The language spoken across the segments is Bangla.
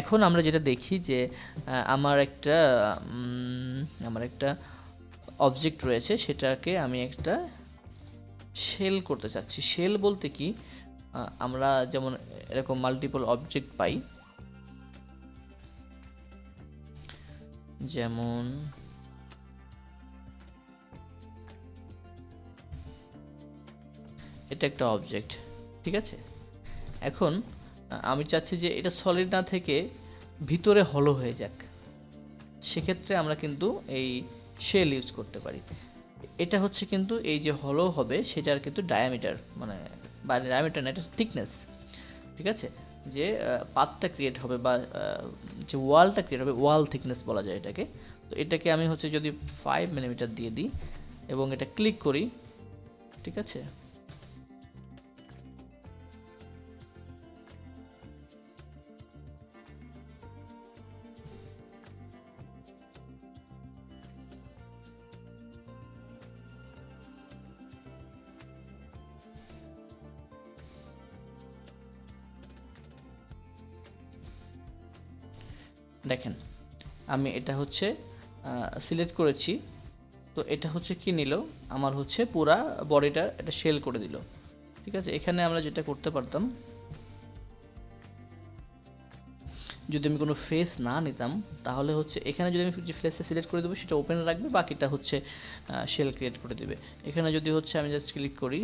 এখন আমরা যেটা দেখি যে আমার একটা আমার একটা অবজেক্ট রয়েছে, সেটাকে আমি একটা শেল করতে চাচ্ছি। শেল বলতে কি? আমরা যেমন এরকম মাল্টিপল অবজেক্ট পাই, যেমন এটা একটা অবজেক্ট ঠিক আছে? এখন আমি চাচ্ছি যে এটা সলিড না থেকে ভিতরে হলো হয়ে যাক। সেক্ষেত্রে আমরা কিন্তু এই শেল ইউজ করতে পারি। এটা হচ্ছে কিন্তু এই যে হলো হবে, সেটার কিন্তু ডায়ামিটার মানে বা ডায়ামিটার না, এটা থিকনেস ঠিক আছে? যে পাতটা ক্রিয়েট হবে বা যে ওয়ালটা ক্রিয়েট হবে ওয়াল থিকনেস বলা যায় এটাকে। তো এটাকে আমি হচ্ছে যদি ফাইভ মিলিমিটার দিয়ে দিই এবং এটা ক্লিক করি, ঠিক আছে? দেখেন, আমি এটা হচ্ছে সিলেক্ট করেছি। তো এটা হচ্ছে কি নিল? আমার হচ্ছে পুরা বডিটা এটা শেল করে দিল। ঠিক আছে? এখানে আমরা যেটা করতে পারতাম, যদি আমি কোনো ফেস না নিতাম, তাহলে হচ্ছে এখানে যদি আমি যে ফেসটা সিলেক্ট করে দেবো, সেটা ওপেন রাখবে, বাকিটা হচ্ছে শেল ক্রিয়েট করে দেবে। এখানে যদি হচ্ছে আমি জাস্ট ক্লিক করি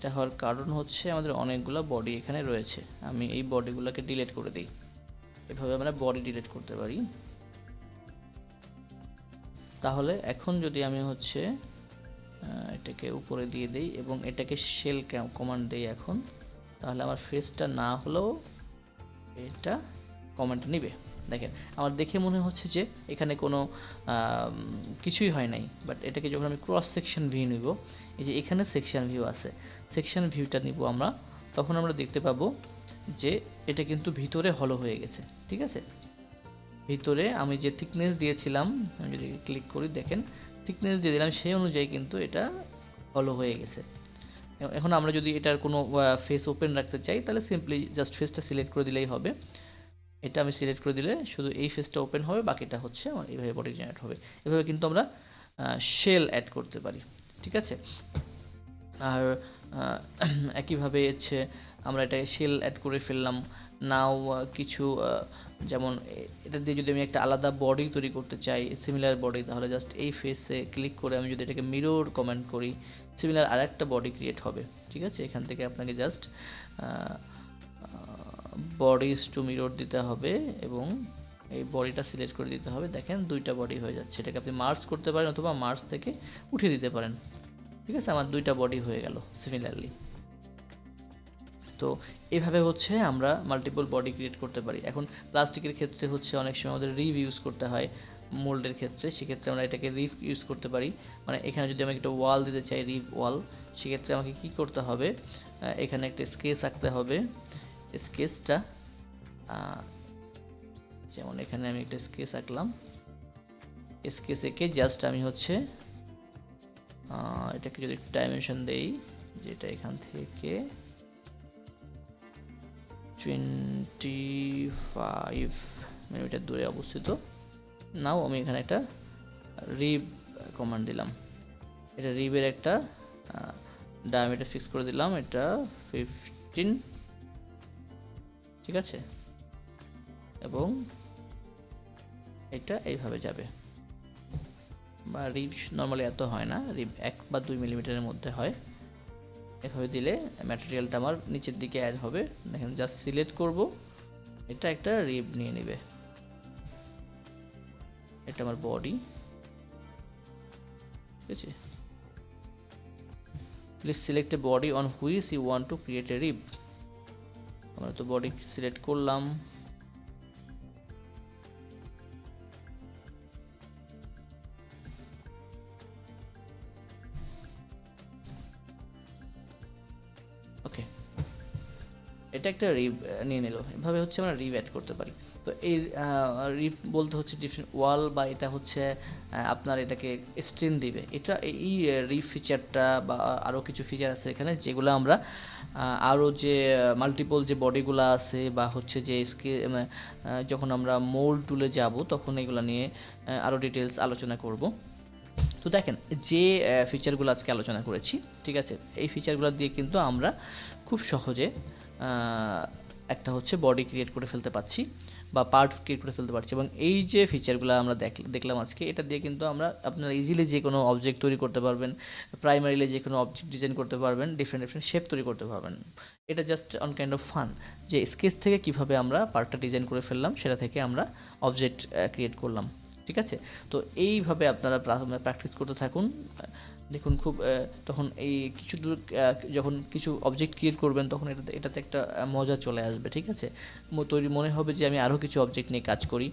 এটা হওয়ার কারণ হচ্ছে আমাদের অনেকগুলো বডি এখানে রয়েছে। আমি এই বডিগুলোকে ডিলিট করে দিই। এভাবে আমরা বডি ডিলিট করতে পারি। তাহলে এখন যদি আমি হচ্ছে এটাকে উপরে দিয়ে দেই এবং এটাকে শেল কমান্ড দেই এখন, তাহলে আমার ফেসটা না হলেও এটা কমেন্ট নিবে। দেখেন, আমার দেখে মনে হচ্ছে যে এখানে কোনো কিছুই হয় নাই বাট এটাকে যখন আমি ক্রস সেকশন ভিউ নিব, এই যে এখানে সেকশন ভিউ আছে সেকশন ভিউটা নিব আমরা, তখন আমরা দেখতে পাবো যে এটা কিন্তু ভিতরে হলো হয়ে গেছে, ঠিক আছে? ভিতরে আমি যে থিকনেস দিয়েছিলাম, আমি যদি ক্লিক করি, দেখেন থিকনেস দিয়ে দিলাম, সেই অনুযায়ী কিন্তু এটা হলো হয়ে গেছে। এখন আমরা যদি এটার কোনো ফেস ওপেন রাখতে চাই, তাহলে সিম্পলি জাস্ট ফেসটা সিলেক্ট করে দিলেই হবে। এটা আমি সিলেক্ট করে দিলে শুধু এই ফেসটা ওপেন হবে, বাকিটা হচ্ছে আমার এইভাবে বডি জেনারেট হবে। এভাবে কিন্তু আমরা শেল অ্যাড করতে পারি, ঠিক আছে? আর একইভাবে হচ্ছে আমরা এটা শেল অ্যাড করে ফেললাম। নাও কিছু যেমন এটা দিয়ে যদি আমি একটা আলাদা বডি তৈরি করতে চাই সিমিলার বডি তাহলে জাস্ট এই ফেসে ক্লিক করে আমি যদি এটাকে মিরর কমেন্ট করি সিমিলার আরেকটা বডি ক্রিয়েট হবে, ঠিক আছে? এখান থেকে আপনাকে জাস্ট বডিজ টু মিরর দিতে হবে এবং এই বডিটা সিলেক্ট করে দিতে হবে। দেখেন দুইটা বডি হয়ে যাচ্ছে। এটাকে আপনি মার্চ করতে পারেন অথবা মার্চ থেকে উঠিয়ে দিতে পারেন। ঠিক আছে? আমার দুইটা বডি হয়ে গেল সিমিলারলি তো এইভাবে হচ্ছে আমরা মাল্টিপল বডি ক্রিয়েট করতে পারি। এখন প্লাস্টিকের ক্ষেত্রে হচ্ছে অনেক সময় আমাদের রিভ ইউজ করতে হয় মোল্ডের ক্ষেত্রে। সেক্ষেত্রে আমরা এটাকে রিভ ইউজ করতে পারি। মানে এখানে যদি আমি একটা ওয়াল দিতে চাই রিভ ওয়াল সেক্ষেত্রে আমাকে কি করতে হবে? এখানে একটা স্কেচ আঁকতে হবে। স্কেচটা যেমন এখানে আমি একটা স্কেচ আঁকলাম। স্কেচ এঁকে জাস্ট আমি হচ্ছে এটাকে যদি ডাইমেনশন দেই, যেটা এখান থেকে টোয়েন্টি ফাইভ মিলিমিটার দূরে অবস্থিত। নাও আমি এখানে একটা রিব কমান্ড দিলাম। এটা রিবের একটা ডায়ামিটার ফিক্স করে দিলাম। এটা ফিফটিন ঠিক আছে? এবং এটা এইভাবে যাবে। বা রিব নর্মালি এত হয় না রিব এক বা দুই মিলিমিটারের মধ্যে হয়। এভাবে দিলে ম্যাটেরিয়ালটা আমার নিচের দিকে অ্যাড হবে। দেখেন জাস্ট সিলেক্ট করব। এটা একটা রিব নিয়ে নেবে। এটা আমার বডি ঠিক আছে? Please select a body on which you want to create a rib আমরা তো বডি সিলেক্ট করলাম। ওকে এটা একটা রিভ নিয়ে নিল। এভাবে হচ্ছে আমরা রিভ অ্যাড করতে পারি। তো এই রিফ বলতে হচ্ছে ডিফারেন্ট ওয়াল বা এটা হচ্ছে আপনার এটাকে স্ট্রেন দিবে। এটা এই রিফ ফিচারটা বা আরও কিছু ফিচার আছে এখানে যেগুলো আমরা আরও যে মাল্টিপল যে বডিগুলো আছে বা হচ্ছে যে স্কে যখন আমরা মোল টুলে যাব তখন এগুলো নিয়ে আরও ডিটেলস আলোচনা করব। তো দেখেন, যে ফিচারগুলো আজকে আলোচনা করেছি, ঠিক আছে? এই ফিচারগুলো দিয়ে কিন্তু আমরা খুব সহজে একটা হচ্ছে বডি ক্রিয়েট করে ফেলতে পারছি বা পার্ট ক্রিয়েট করে ফেলতে পারছি এবং এই যে ফিচারগুলো আমরা দেখ- দেখলাম আজকে, এটা দিয়ে কিন্তু আমরা আপনারা ইজিলি যে কোনো অবজেক্ট তৈরি করতে পারবেন প্রাইমারিলি যে কোনো অবজেক্ট ডিজাইন করতে পারবেন ডিফারেন্ট ডিফারেন্ট শেপ তৈরি করতে পারবেন। এটা just on kind of fun যে স্কেচ থেকে কীভাবে আমরা পার্টটা ডিজাইন করে ফেললাম, সেটা থেকে আমরা অবজেক্ট ক্রিয়েট করলাম। ঠিক আছে? তো এইভাবে আপনারা প্র্যাকটিস করতে থাকুন। দেখুন খুব তখন এই কিছু দূর যখন কিছু অবজেক্ট ক্রিয়েট করবেন, তখন এটাতে এটাতে একটা মজা চলে আসবে, ঠিক আছে? তৈরি মনে হবে যে আমি আরও কিছু অবজেক্ট নিয়ে কাজ করি।